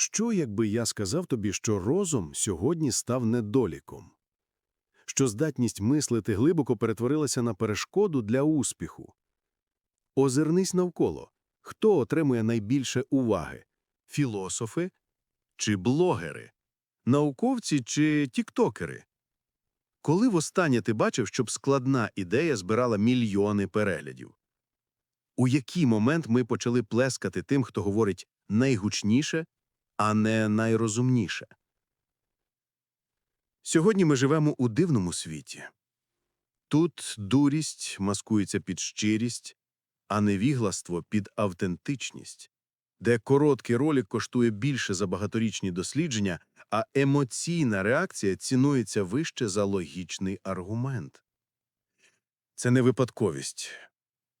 Що, якби я сказав тобі, що розум сьогодні став недоліком? Що здатність мислити глибоко перетворилася на перешкоду для успіху? Озирнись навколо. Хто отримує найбільше уваги? Філософи чи блогери? Науковці чи тіктокери? Коли востаннє ти бачив, щоб складна ідея збирала мільйони переглядів? У який момент ми почали плескати тим, хто говорить найгучніше, а не найрозумніше? Сьогодні ми живемо у дивному світі. Тут дурість маскується під щирість, а невігластво під автентичність, де короткий ролик коштує більше за багаторічні дослідження, а емоційна реакція цінується вище за логічний аргумент. Це не випадковість.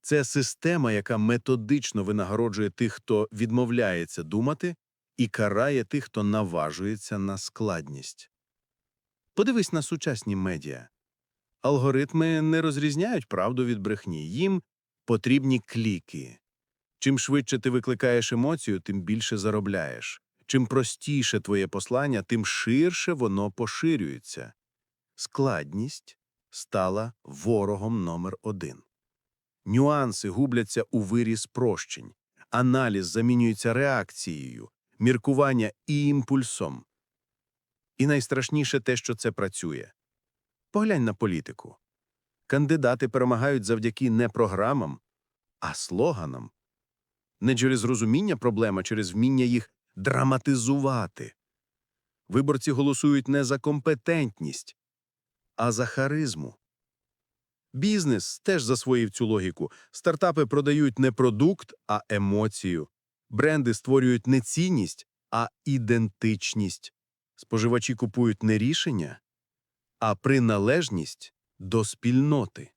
Це система, яка методично винагороджує тих, хто відмовляється думати, і карає тих, хто наважується на складність. Подивись на сучасні медіа. Алгоритми не розрізняють правду від брехні. Їм потрібні кліки. Чим швидше ти викликаєш емоцію, тим більше заробляєш. Чим простіше твоє послання, тим ширше воно поширюється. Складність стала ворогом номер один. Нюанси губляться у вирі спрощень, аналіз замінюється реакцією, міркування і імпульсом. І найстрашніше те, що це працює. Поглянь на політику. Кандидати перемагають завдяки не програмам, а слоганам. Не через розуміння проблем, а через вміння їх драматизувати. Виборці голосують не за компетентність, а за харизму. Бізнес теж засвоїв цю логіку. Стартапи продають не продукт, а емоцію. Бренди створюють не цінність, а ідентичність. Споживачі купують не рішення, а приналежність до спільноти.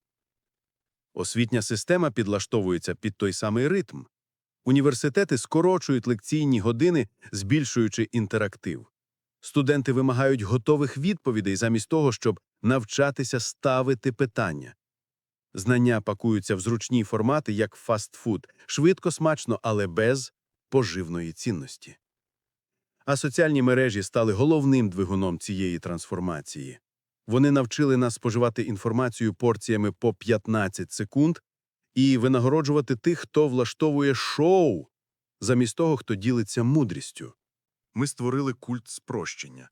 Освітня система підлаштовується під той самий ритм. Університети скорочують лекційні години, збільшуючи інтерактив. Студенти вимагають готових відповідей замість того, щоб навчатися ставити питання. Знання пакуються в зручні формати, як фастфуд, швидко, смачно, але без поживної цінності. А соціальні мережі стали головним двигуном цієї трансформації. Вони навчили нас споживати інформацію порціями по 15 секунд і винагороджувати тих, хто влаштовує шоу, замість того, хто ділиться мудрістю. Ми створили культ спрощення,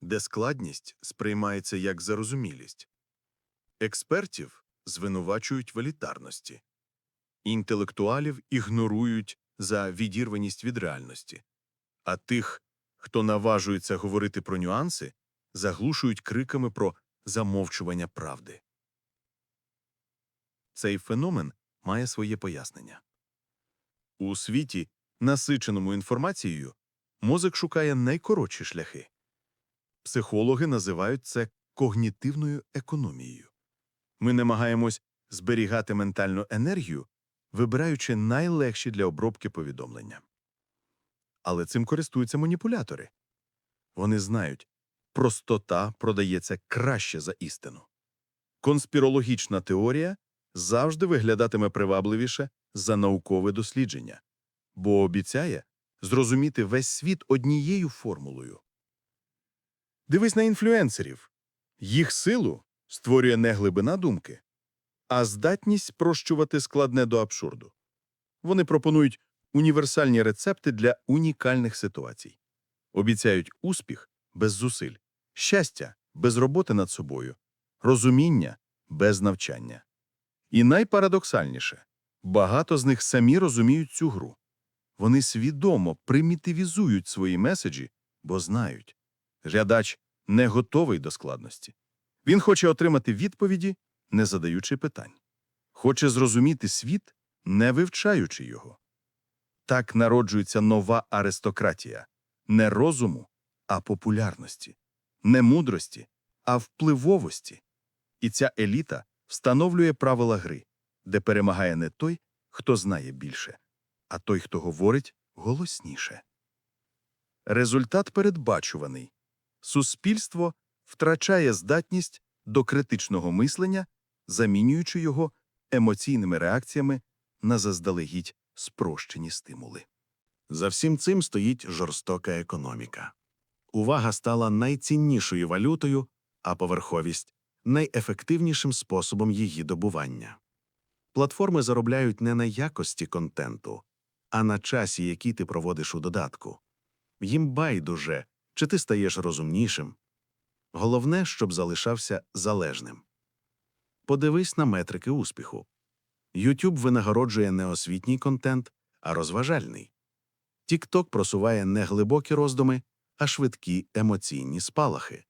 де складність сприймається як зарозумілість. Експертів звинувачують в елітарності, інтелектуалів ігнорують за відірваність від реальності, а тих, хто наважується говорити про нюанси, заглушують криками про замовчування правди. Цей феномен має своє пояснення. У світі, насиченому інформацією, мозок шукає найкоротші шляхи. Психологи називають це когнітивною економією. Ми намагаємось зберігати ментальну енергію, вибираючи найлегші для обробки повідомлення. Але цим користуються маніпулятори. Вони знають, простота продається краще за істину. Конспірологічна теорія завжди виглядатиме привабливіше за наукове дослідження, бо обіцяє зрозуміти весь світ однією формулою. Дивись на інфлюенсерів. Їх силу створює не глибина думки, а здатність спрощувати складне до абсурду. Вони пропонують універсальні рецепти для унікальних ситуацій, обіцяють успіх без зусиль, щастя без роботи над собою, розуміння без навчання. І найпарадоксальніше багато з них самі розуміють цю гру. Вони свідомо примітивізують свої меседжі, бо знають глядач не готовий до складності. Він хоче отримати відповіді, не задаючи питань, хоче зрозуміти світ, не вивчаючи його. Так народжується нова аристократія не розуму, а популярності, не мудрості, а впливовості. І ця еліта встановлює правила гри, де перемагає не той, хто знає більше, а той, хто говорить голосніше. Результат передбачуваний. Суспільство втрачає здатність до критичного мислення, замінюючи його емоційними реакціями на заздалегідь спрощені стимули. За всім цим стоїть жорстока економіка. Увага стала найціннішою валютою, а поверховість найефективнішим способом її добування. Платформи заробляють не на якості контенту, а на часі, який ти проводиш у додатку. Їм байдуже, чи ти стаєш розумнішим. Головне, щоб залишався залежним. Подивись на метрики успіху. YouTube винагороджує не освітній контент, а розважальний. TikTok просуває не глибокі роздуми, а швидкі емоційні спалахи.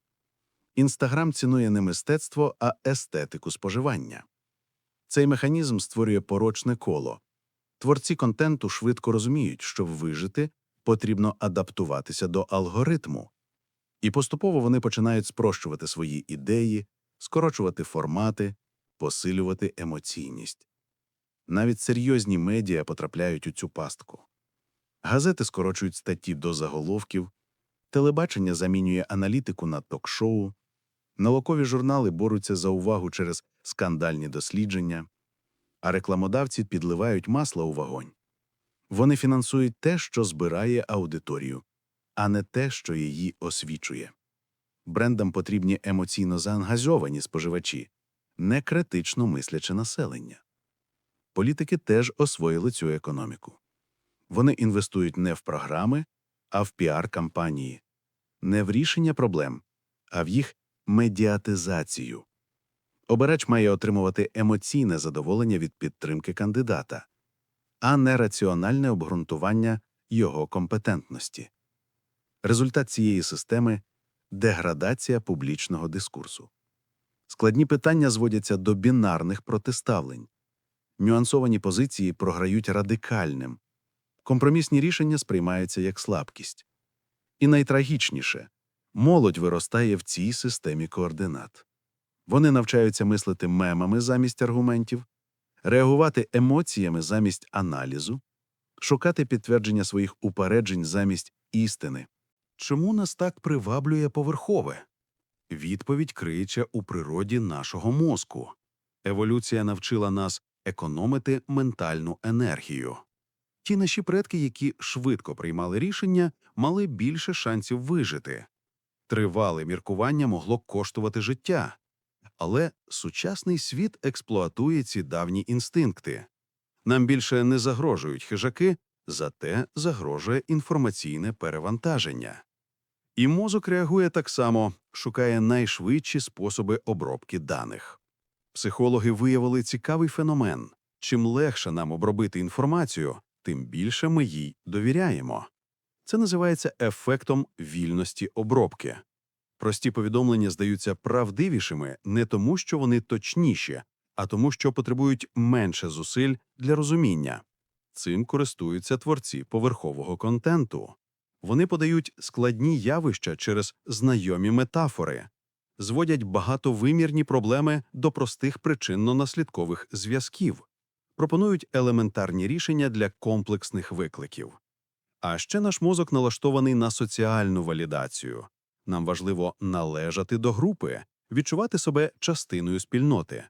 Інстаграм цінує не мистецтво, а естетику споживання. Цей механізм створює порочне коло. Творці контенту швидко розуміють, щоб вижити, потрібно адаптуватися до алгоритму. І поступово вони починають спрощувати свої ідеї, скорочувати формати, посилювати емоційність. Навіть серйозні медіа потрапляють у цю пастку. Газети скорочують статті до заголовків, телебачення замінює аналітику на ток-шоу, наукові журнали борються за увагу через скандальні дослідження, а рекламодавці підливають масло у вогонь. Вони фінансують те, що збирає аудиторію, а не те, що її освічує. Брендам потрібні емоційно заангазовані споживачі, не критично мисляче населення. Політики теж освоїли цю економіку. Вони інвестують не в програми, а в піар-кампанії, не в рішення проблем, а в їх медіатизацію. Обирач має отримувати емоційне задоволення від підтримки кандидата, а не раціональне обґрунтування його компетентності. Результат цієї системи деградація публічного дискурсу. Складні питання зводяться до бінарних протиставлень. Нюансовані позиції програють радикальним, компромісні рішення сприймаються як слабкість. І найтрагічніше молодь виростає в цій системі координат. Вони навчаються мислити мемами замість аргументів, реагувати емоціями замість аналізу, шукати підтвердження своїх упереджень замість істини. Чому нас так приваблює поверхове? Відповідь криється у природі нашого мозку. Еволюція навчила нас економити ментальну енергію. Ті наші предки, які швидко приймали рішення, мали більше шансів вижити. Тривале міркування могло коштувати життя. Але сучасний світ експлуатує ці давні інстинкти. Нам більше не загрожують хижаки, зате загрожує інформаційне перевантаження. І мозок реагує так само, шукає найшвидші способи обробки даних. Психологи виявили цікавий феномен. Чим легше нам обробити інформацію, тим більше ми їй довіряємо. Це називається ефектом вільності обробки. Прості повідомлення здаються правдивішими не тому, що вони точніші, а тому, що потребують менше зусиль для розуміння. Цим користуються творці поверхового контенту. Вони подають складні явища через знайомі метафори, зводять багатовимірні проблеми до простих причинно-наслідкових зв'язків, пропонують елементарні рішення для комплексних викликів. А ще наш мозок налаштований на соціальну валідацію. Нам важливо належати до групи, відчувати себе частиною спільноти.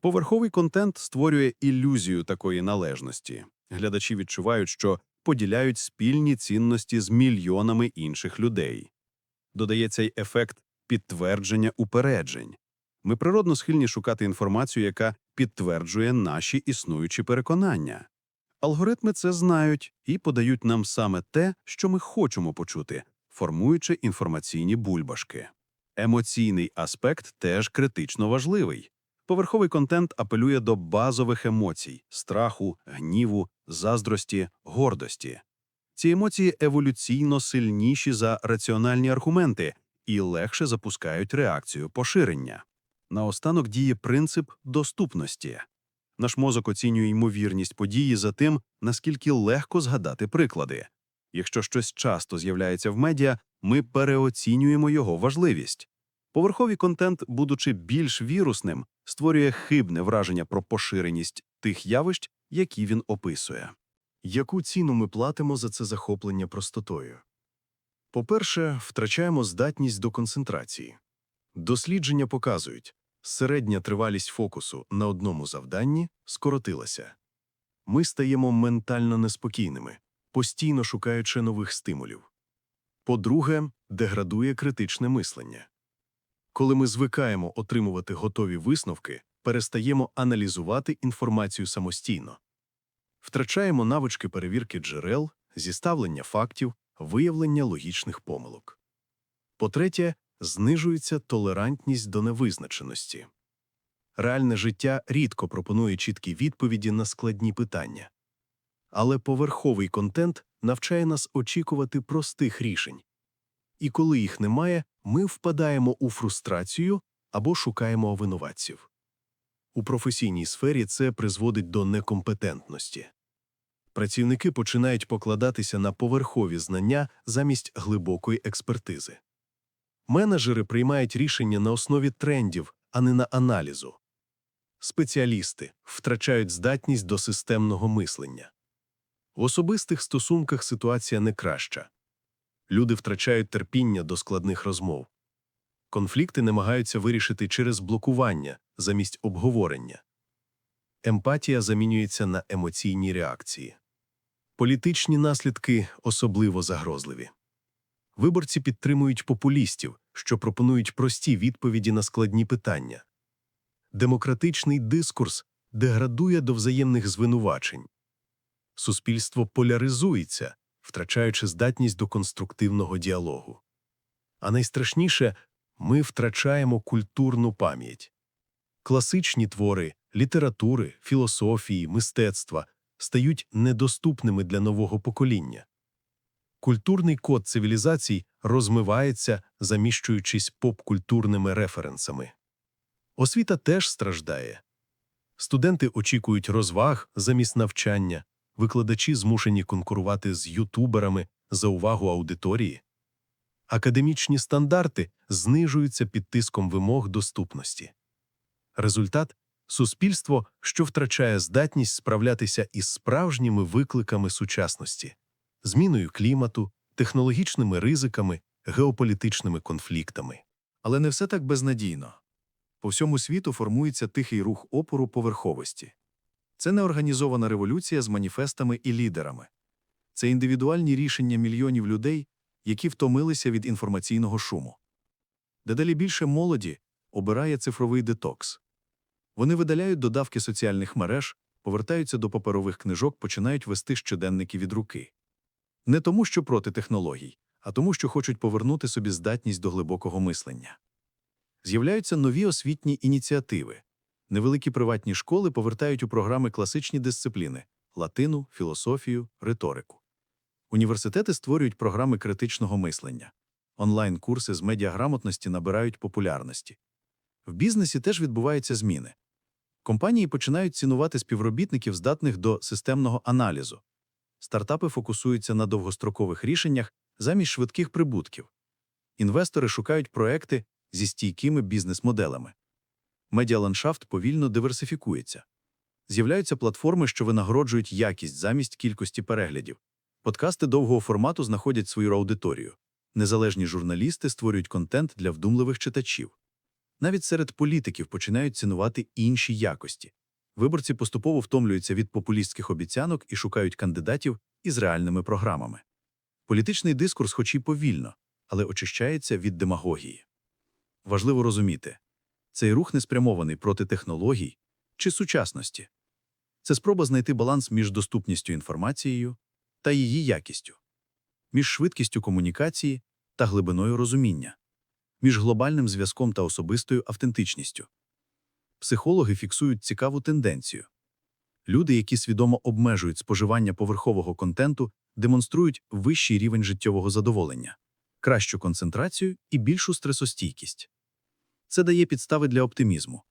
Поверховий контент створює ілюзію такої належності. Глядачі відчувають, що поділяють спільні цінності з мільйонами інших людей. Додається й ефект підтвердження упереджень. Ми природно схильні шукати інформацію, яка підтверджує наші існуючі переконання. Алгоритми це знають і подають нам саме те, що ми хочемо почути, формуючи інформаційні бульбашки. Емоційний аспект теж критично важливий. Поверховий контент апелює до базових емоцій страху, гніву, заздрості, гордості. Ці емоції еволюційно сильніші за раціональні аргументи і легше запускають реакцію поширення. Наостанок діє принцип доступності. Наш мозок оцінює ймовірність події за тим, наскільки легко згадати приклади. Якщо щось часто з'являється в медіа, ми переоцінюємо його важливість. Поверховий контент, будучи більш вірусним, створює хибне враження про поширеність тих явищ, які він описує. Яку ціну ми платимо за це захоплення простотою? По-перше, втрачаємо здатність до концентрації. Дослідження показують, середня тривалість фокусу на одному завданні скоротилася. Ми стаємо ментально неспокійними, постійно шукаючи нових стимулів. По-друге, деградує критичне мислення. Коли ми звикаємо отримувати готові висновки, перестаємо аналізувати інформацію самостійно. Втрачаємо навички перевірки джерел, зіставлення фактів, виявлення логічних помилок. По-третє, знижується толерантність до невизначеності. Реальне життя рідко пропонує чіткі відповіді на складні питання. Але поверховий контент навчає нас очікувати простих рішень. І коли їх немає, ми впадаємо у фрустрацію або шукаємо винуватців. У професійній сфері це призводить до некомпетентності. Працівники починають покладатися на поверхові знання замість глибокої експертизи. Менеджери приймають рішення на основі трендів, а не на аналізу. Спеціалісти втрачають здатність до системного мислення. В особистих стосунках ситуація не краща. Люди втрачають терпіння до складних розмов. Конфлікти намагаються вирішити через блокування замість обговорення. Емпатія замінюється на емоційні реакції. Політичні наслідки особливо загрозливі. Виборці підтримують популістів, що пропонують прості відповіді на складні питання. Демократичний дискурс деградує до взаємних звинувачень. Суспільство поляризується, втрачаючи здатність до конструктивного діалогу. А найстрашніше ми втрачаємо культурну пам'ять. Класичні твори, літератури, філософії, мистецтва стають недоступними для нового покоління. Культурний код цивілізацій розмивається, заміщуючись попкультурними референсами. Освіта теж страждає. Студенти очікують розваг замість навчання, викладачі змушені конкурувати з ютуберами за увагу аудиторії. Академічні стандарти знижуються під тиском вимог доступності. Результат суспільство, що втрачає здатність справлятися із справжніми викликами сучасності, зміною клімату, технологічними ризиками, геополітичними конфліктами. Але не все так безнадійно. По всьому світу формується тихий рух опору поверховості. Це не організована революція з маніфестами і лідерами. Це індивідуальні рішення мільйонів людей, які втомилися від інформаційного шуму. Дедалі більше молоді обирає цифровий детокс. Вони видаляють додавки соціальних мереж, повертаються до паперових книжок, починають вести щоденники від руки. Не тому, що проти технологій, а тому, що хочуть повернути собі здатність до глибокого мислення. З'являються нові освітні ініціативи. Невеликі приватні школи повертають у програми класичні дисципліни латину, філософію, риторику. Університети створюють програми критичного мислення. Онлайн-курси з медіаграмотності набирають популярності. В бізнесі теж відбуваються зміни. Компанії починають цінувати співробітників, здатних до системного аналізу. Стартапи фокусуються на довгострокових рішеннях замість швидких прибутків. Інвестори шукають проекти зі стійкими бізнес-моделями. Медіаландшафт повільно диверсифікується. З'являються платформи, що винагороджують якість замість кількості переглядів. Подкасти довгого формату знаходять свою аудиторію. Незалежні журналісти створюють контент для вдумливих читачів. Навіть серед політиків починають цінувати інші якості. Виборці поступово втомлюються від популістських обіцянок і шукають кандидатів із реальними програмами. Політичний дискурс, хоч і повільно, але очищається від демагогії. Важливо розуміти, цей рух не спрямований проти технологій чи сучасності. Це спроба знайти баланс між доступністю інформацією та її якістю, між швидкістю комунікації та глибиною розуміння, між глобальним зв'язком та особистою автентичністю. Психологи фіксують цікаву тенденцію. Люди, які свідомо обмежують споживання поверхового контенту, демонструють вищий рівень життєвого задоволення, кращу концентрацію і більшу стресостійкість. Це дає підстави для оптимізму.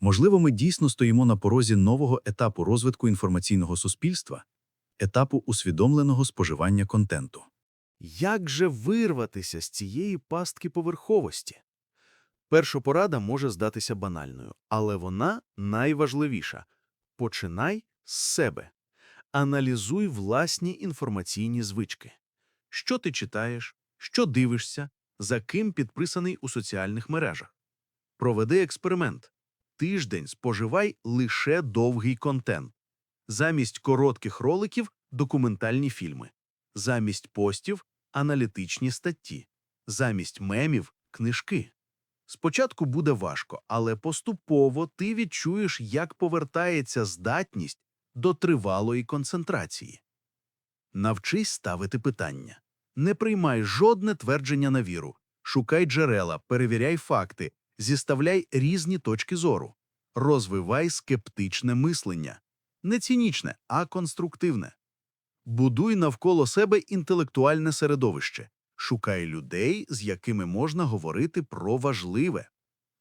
Можливо, ми дійсно стоїмо на порозі нового етапу розвитку інформаційного суспільства, етапу усвідомленого споживання контенту. Як же вирватися з цієї пастки поверховості? Перша порада може здатися банальною, але вона найважливіша. Починай з себе. Аналізуй власні інформаційні звички. Що ти читаєш, що дивишся, за ким підписаний у соціальних мережах. Проведи експеримент. Тиждень споживай лише довгий контент. Замість коротких роликів – документальні фільми. замість постів аналітичні статті, замість мемів книжки. Спочатку буде важко, але поступово ти відчуєш, як повертається здатність до тривалої концентрації. Навчись ставити питання. Не приймай жодне твердження на віру. Шукай джерела, перевіряй факти, зіставляй різні точки зору. Розвивай скептичне мислення. Не цінічне, а конструктивне. Будуй навколо себе інтелектуальне середовище. Шукай людей, з якими можна говорити про важливе.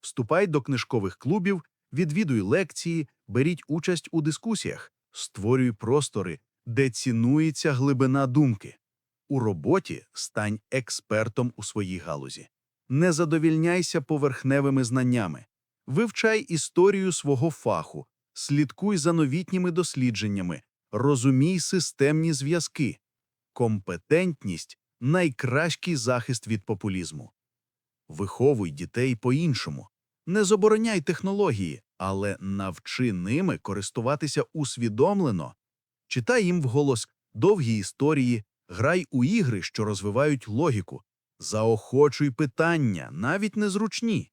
Вступай до книжкових клубів, відвідуй лекції, беріть участь у дискусіях, створюй простори, де цінується глибина думки. У роботі стань експертом у своїй галузі. Не задовільняйся поверхневими знаннями. Вивчай історію свого фаху, слідкуй за новітніми дослідженнями, розумій системні зв'язки. Компетентність – найкращий захист від популізму. Виховуй дітей по-іншому. Не забороняй технології, але навчи ними користуватися усвідомлено. Читай їм вголос довгі історії, грай у ігри, що розвивають логіку, заохочуй питання, навіть незручні.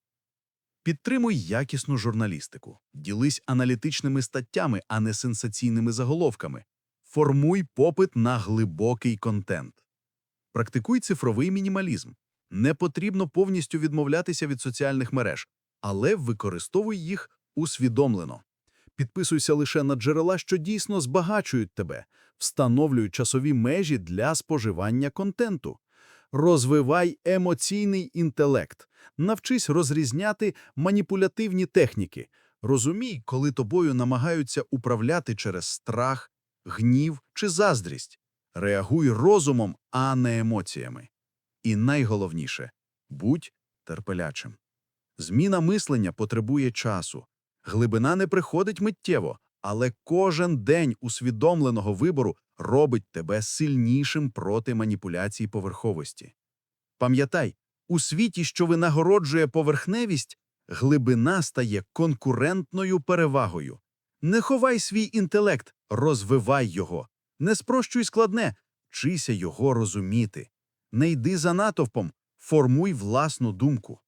Підтримуй якісну журналістику, ділись аналітичними статтями, а не сенсаційними заголовками. Формуй попит на глибокий контент. Практикуй цифровий мінімалізм. Не потрібно повністю відмовлятися від соціальних мереж, але використовуй їх усвідомлено. Підписуйся лише на джерела, що дійсно збагачують тебе, встановлюй часові межі для споживання контенту. Розвивай емоційний інтелект, навчись розрізняти маніпулятивні техніки. Розумій, коли тобою намагаються управляти через страх, гнів чи заздрість. Реагуй розумом, а не емоціями. І найголовніше – будь терпелячим. Зміна мислення потребує часу. Глибина не приходить миттєво, але кожен день усвідомленого вибору робить тебе сильнішим проти маніпуляцій поверховості. Пам'ятай, у світі, що винагороджує поверхневість, глибина стає конкурентною перевагою. Не ховай свій інтелект, розвивай його. Не спрощуй складне, вчися його розуміти. Не йди за натовпом, формуй власну думку.